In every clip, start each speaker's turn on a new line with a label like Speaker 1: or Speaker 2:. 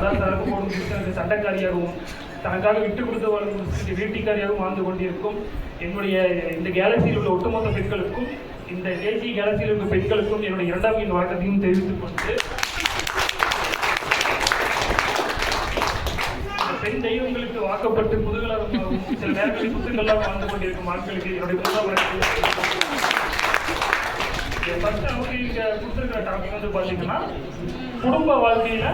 Speaker 1: அதாவது சரக்கு போடும் சண்டைக்காரியாகவும் தனக்காக விட்டு கொடுத்து வாழும் வீட்டிக்காரியாகவும் வாழ்ந்து கொண்டிருக்கும் என்னுடைய இந்த கேலக்சியில் உள்ள ஒட்டுமொத்த பெண்களுக்கும் இந்த கேஜி கேலக்சியில் உள்ள பெண்களுக்கும் என்னுடைய இரண்டாம் எண் வழக்கத்தையும் தெரிவித்துக் கொண்டு பெண் தெய்வங்களுக்கு வாக்கப்பட்டு முதுகலாக சில நேரங்களில் புத்துக்களாக வாழ்ந்து கொண்டிருக்கும் ஆட்களுக்கு என்னுடைய முதல் வழக்கத்தை ஃபஸ்ட்டு நமக்கு கொடுத்துருக்கிற டாபிக் வந்து பார்த்தீங்கன்னா குடும்ப வாழ்க்கையில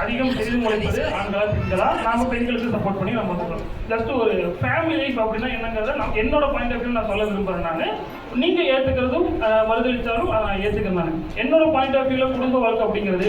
Speaker 1: அதிகம் செய்து முளைப்பது ஆண்களா பெண்களா? நாம பெண்களுக்கு சப்போர்ட் பண்ணி நம்ம வந்துக்கிறோம் ஜஸ்ட் ஒரு ஃபேமிலி லைஃப் அப்படின்னா என்னங்கிறத நான் என்னோட பாயிண்ட் ஆஃப் வியூ நான் சொல்ல விரும்புகிறேன் நான். நீங்க ஏத்துக்கிறதும் அஹ், அதை நான் ஏத்துக்கிறேன் நான். என்னோட பாயிண்ட் ஆஃப் வியூல குடும்ப வாழ்க்கை அப்படிங்கிறது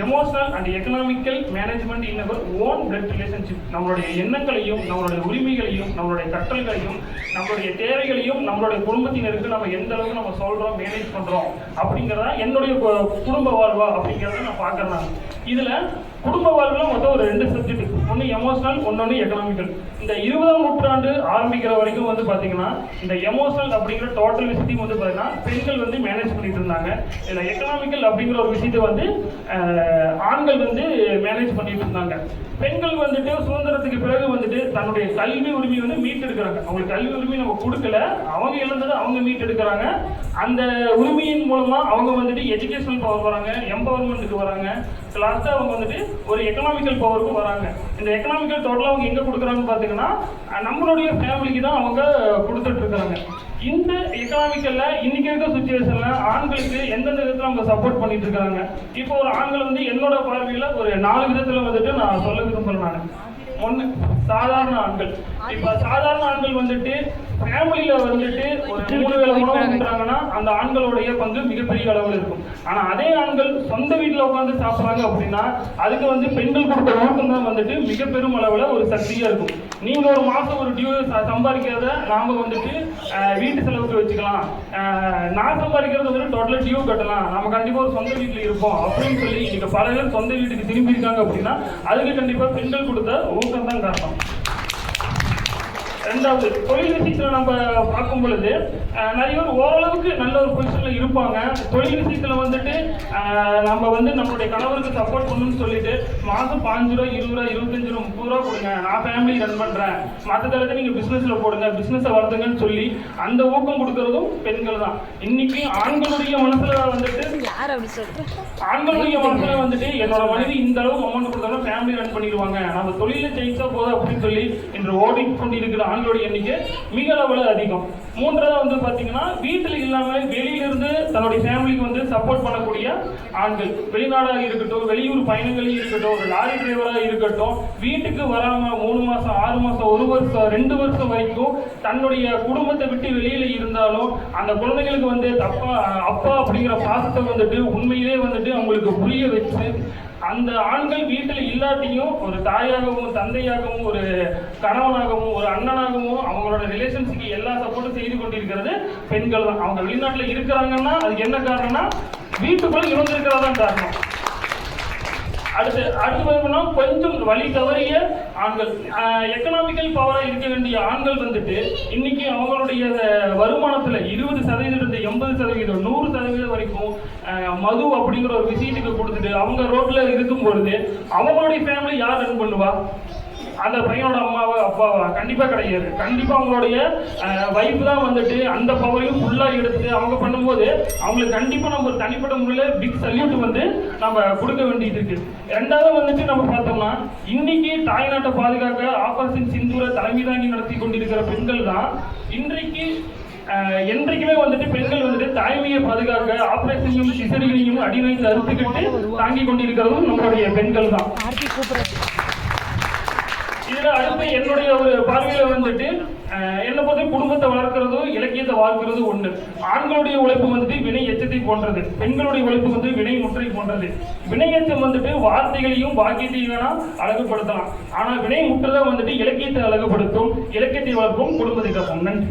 Speaker 1: emotional and economical management in our own blood relationship நம்மளுடைய எண்ணங்களையும் நம்மளுடைய உரிமைகளையும் நம்மளுடைய கற்றல்களையும் நம்மளுடைய தேவைகளையும் நம்மளுடைய குடும்பத்தினருக்கு நம்ம எந்த அளவுக்கு நம்ம சொல்றோம் மேனேஜ் பண்றோம் அப்படிங்கிறத என்னுடைய குடும்ப வாழ்வா அப்படிங்கிறத நான் பார்க்கறேன் இதில் குடும்ப வாழ்வில் மொத்தம் ஒரு ரெண்டு சப்ஜெக்ட் ஒன்று எமோஷனல் ஒன்று எக்கனாமிக்கல் இந்த இருபதாம் நூற்றாண்டு ஆரம்பிக்கிற வரைக்கும் வந்து பார்த்தீங்கன்னா இந்த எமோஷனல் அப்படிங்கிற டோட்டல் விஷயத்தையும் வந்து பார்த்தீங்கன்னா பெண்கள் வந்து மேனேஜ் பண்ணிட்டு இருந்தாங்க. இதில் எக்கனாமிக்கல் அப்படிங்கிற ஒரு விஷயத்தை வந்து ஆண்கள் வந்து மேனேஜ் பண்ணிட்டு இருந்தாங்க. பெண்கள் வந்துட்டு சுதந்திரத்துக்கு பிறகு வந்துட்டு தன்னுடைய கல்வி உரிமை வந்து மீட்டெடுக்கிறாங்க. அவங்களுக்கு கல்வி உரிமை நம்ம கொடுக்கல. அவங்க இழந்ததை அவங்க மீட்டெடுக்கிறாங்க. அந்த உரிமையின் மூலமாக அவங்க வந்துட்டு எஜுகேஷனல் பவர் வராங்க எம்பவர்மெண்ட்டுக்கு வராங்க. லாஸ்ட்டாக அவங்க வந்துட்டு ஒரு எக்கனாமிக்கல் பவருக்கும் வராங்க. இந்த எக்கனாமிக்கல் டோட்டலாக அவங்க எங்கே கொடுக்குறாங்கன்னு பார்த்தீங்கன்னா நம்மளுடைய ஃபேமிலிக்கு தான் அவங்க கொடுத்துட்ருக்குறாங்க இந்த எக்கனாமிக்கல்ல இன்னைக்கு இருக்க சுச்சுவேஷன்ல ஆண்களுக்கு எந்தெந்த விதத்துல அவங்க சப்போர்ட் பண்ணிட்டு இருக்காங்க? இப்போ ஒரு ஆண்கள் வந்து என்னோட பார்வையில ஒரு நாலு விதத்துல வந்துட்டு நான் சொல்ல விரும்புறேன் நான். ஒண்ணு சாதாரண ஆண்கள். இப்ப சாதாரண ஆண்கள் வந்துட்டு ஃபேமிலியில வந்துட்டு ஒரு மூணு வேலை உணவு அந்த ஆண்களுடைய பங்கு மிகப்பெரிய அளவில் இருக்கும். ஆனா அதே ஆண்கள் சொந்த வீட்டுல உட்காந்து சாப்பிடுறாங்க அப்படின்னா அதுக்கு வந்து பெண்கள் கொடுத்த ஊக்கம் தான் வந்துட்டு மிக பெரும் அளவுல ஒரு சக்தியா இருக்கும். நீங்க ஒரு மாசம் ஒரு டியூ சம்பாதிக்கிறத நாம வந்துட்டு வீட்டு செலவுக்கு வச்சுக்கலாம். நான் சம்பாதிக்கிறது வந்துட்டு டோட்டலா டியூ கட்டலாம். நம்ம கண்டிப்பா ஒரு சொந்த வீட்டுல இருப்போம் அப்படின்னு சொல்லி நீங்க பல பேர் சொந்த வீட்டுக்கு திரும்பி இருக்காங்க அப்படின்னா அதுக்கு கண்டிப்பா பெண்கள் கொடுத்த ஊக்கம் தான் காரணம். ரெண்டாவது தொழில் விஷயத்துல நம்ம பார்க்கும் பொழுது நிறைய பேர் ஓரளவுக்கு நல்ல ஒரு பொசிஷன்ல இருப்பாங்க. தொழில் விஷயத்துல வந்துட்டு நம்ம வந்து நம்மளுடைய கணவருக்கு சப்போர்ட் பண்ணணும்னு சொல்லிட்டு மாசம் பாஞ்சு ரூபா இருபது ரூபா இருபத்தஞ்சு ரூபா முப்பது ரூபா கொடுங்க. நான் ஃபேமிலி ரன் பண்றேன். மற்ற தளத்தை நீங்க பிசினஸ்ல போடுங்க. பிசினஸ் வளர்த்துங்கன்னு சொல்லி அந்த ஊக்கம் கொடுக்கறதும் பெண்கள் தான். இன்னைக்கு ஆண்களுடைய மனசுல வந்துட்டு ஆண்களுடைய மனசுல வந்துட்டு என்னோட மனைவி இந்த அளவு அமௌண்ட் கொடுத்தாலும் ஃபேமிலி ரன் பண்ணிடுவாங்க. நம்ம தொழிலில் ஜெயிச்சா போதும் அப்படின்னு சொல்லி இன்று ஓடிக்கொண்டிருக்கிற ஆண்களுடைய எண்ணிக்கை மிக அளவில் அதிகம். மூன்றாவது வந்து பார்த்தீங்கன்னா வீட்டில் இல்லாமல் வெளியிலிருந்து தன்னுடைய ஃபேமிலிக்கு வந்து சப்போர்ட் பண்ணக்கூடிய ஆண்கள். வெளிநாடாக இருக்கட்டும் வெளியூர் பயணங்களில் இருக்கட்டும் ஒரு லாரி டிரைவராக இருக்கட்டும் வீட்டுக்கு வராமல் மூணு மாதம் ஆறு மாதம் ஒரு வருஷம் ரெண்டு வருஷம் வரைக்கும் தன்னுடைய குடும்பத்தை விட்டு வெளியில் இருந்தாலும் அந்த குழந்தைங்களுக்கு வந்து தப்பா அப்பா அப்படிங்கிற பாசத்தை வந்துட்டு உண்மையிலே வந்துட்டு அவங்களுக்கு புரிய வச்சு அந்த ஆண்கள் வீட்டில் இல்லாட்டியும் ஒரு தாயாகவும் தந்தையாகவும் ஒரு கணவனாகவும் ஒரு அண்ணனாகவும் அவங்களோட ரிலேஷன்ஸுக்கு எல்லா சப்போர்ட்டும் செய்து கொண்டிருக்கிறது பெண்கள் தான். அவங்க வெளிநாட்டில் இருக்கிறாங்கன்னா அதுக்கு என்ன காரணம்னா வீட்டுக்குள்ள தான் காரணம். அடுத்து அடுத்து பார்த்தோம்னா கொஞ்சம் வழி தவறிய ஆண்கள். எக்கனாமிக்கல் பவராக இருக்க வேண்டிய ஆண்கள் வந்துட்டு இன்னைக்கு அவங்களுடைய வருமானத்தில் மது அப்படிங்கிற ஒரு விஷயத்துக்கு கொடுத்துட்டு அவங்க ரோட்ல இருக்கும் பொழுது அவங்களுடைய ஃபேமிலி யார் ரன் பண்ணுவா? அந்த பையனோட அம்மாவா அப்பாவா? கண்டிப்பா கிடையாது. கண்டிப்பா அவங்களுடைய வைஃப் தான் வந்துட்டு அந்த பவரையும் ஃபுல்லா எடுத்து அவங்க பண்ணும்போது அவங்களுக்கு கண்டிப்பா நம்ம ஒரு தனிப்பட்ட முறையில பிக் சல்யூட் வந்து நம்ம கொடுக்க வேண்டியது இருக்கு. ரெண்டாவது வந்துட்டு நம்ம பார்த்தோம்னா இன்னைக்கு தாய்நாட்டை பாதுகாக்க ஆபரேஷன் சிந்தூரை தலைமை தாங்கி நடத்தி கொண்டிருக்கிற பெண்கள் தான் இன்றைக்கு என்றைக்குமே வந்துட்டு பெண்கள் வந்துட்டு தாய்மையை பாதுகாக்க ஆபரேஷனையும் சிசரியனையும் அடிவைத்து அறுத்துக்கிட்டு தாங்கி கொண்டிருக்கிறதும் நம்மளுடைய பெண்கள் தான். இதுல அடுத்து என்னுடைய ஒரு பார்வையில வந்துட்டு என்ன என்னை பொறுத்த குடும்பத்தை வளர்க்கறதும் இலக்கியத்தை வாழ்க்கிறதும் ஒண்ணு. ஆண்களுடைய உழைப்பு வந்துட்டு வினை எச்சத்தை போன்றது. பெண்களுடைய உழைப்பு வந்து வினை முற்றை போன்றது. வினை எச்சம் வந்துட்டு வார்த்தைகளையும் வாக்கியத்தையும் வேணா அழகுபடுத்தலாம். ஆனா வினை முற்றுதான் வந்துட்டு இலக்கியத்தை அழகுபடுத்தும் இலக்கியத்தை வளர்க்கும் குடும்பத்தை காக்கும் நன்றி.